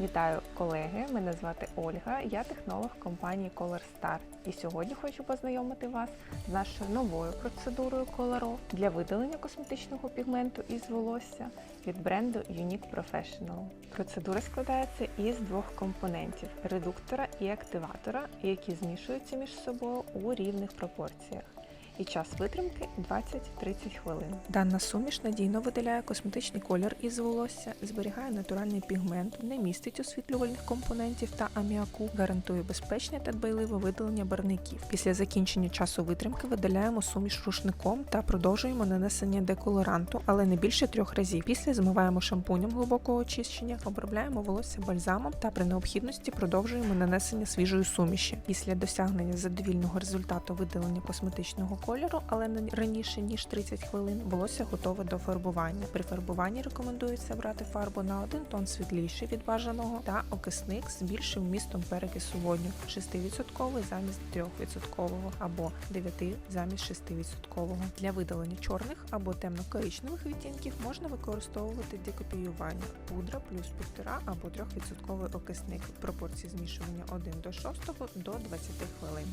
Вітаю колеги! Мене звати Ольга, я технолог компанії ColorStar. І сьогодні хочу познайомити вас з нашою новою процедурою Color для видалення косметичного пігменту із волосся від бренду Unique Professional. Процедура складається із двох компонентів редуктора і активатора, які змішуються між собою у рівних пропорціях і час витримки 20-30 хвилин. Дана суміш надійно видаляє косметичний колір із волосся, зберігає натуральний пігмент, не містить освітлювальних компонентів та аміаку, гарантує безпечне та дбайливе видалення барників. Після закінчення часу витримки видаляємо суміш рушником та продовжуємо нанесення деколоранту, але не більше трьох разів. Після змиваємо шампунем глибокого очищення, обробляємо волосся бальзамом та при необхідності продовжуємо нанесення свіжої суміші. Після досягнення задовільного результату видалення косметичного кольору, але не раніше ніж 30 хвилин, волосся готове до фарбування. При фарбуванні рекомендується брати фарбу на один тон світліше від бажаного та окисник з більшим вмістом перекису водню 6% замість 3% або 9 замість 6%. Для видалення чорних або темно-коричневих відтінків можна використовувати декопіювання пудра плюс 1,5 або 3% окисник в пропорції змішування 1 до 6 до 20 хвилин.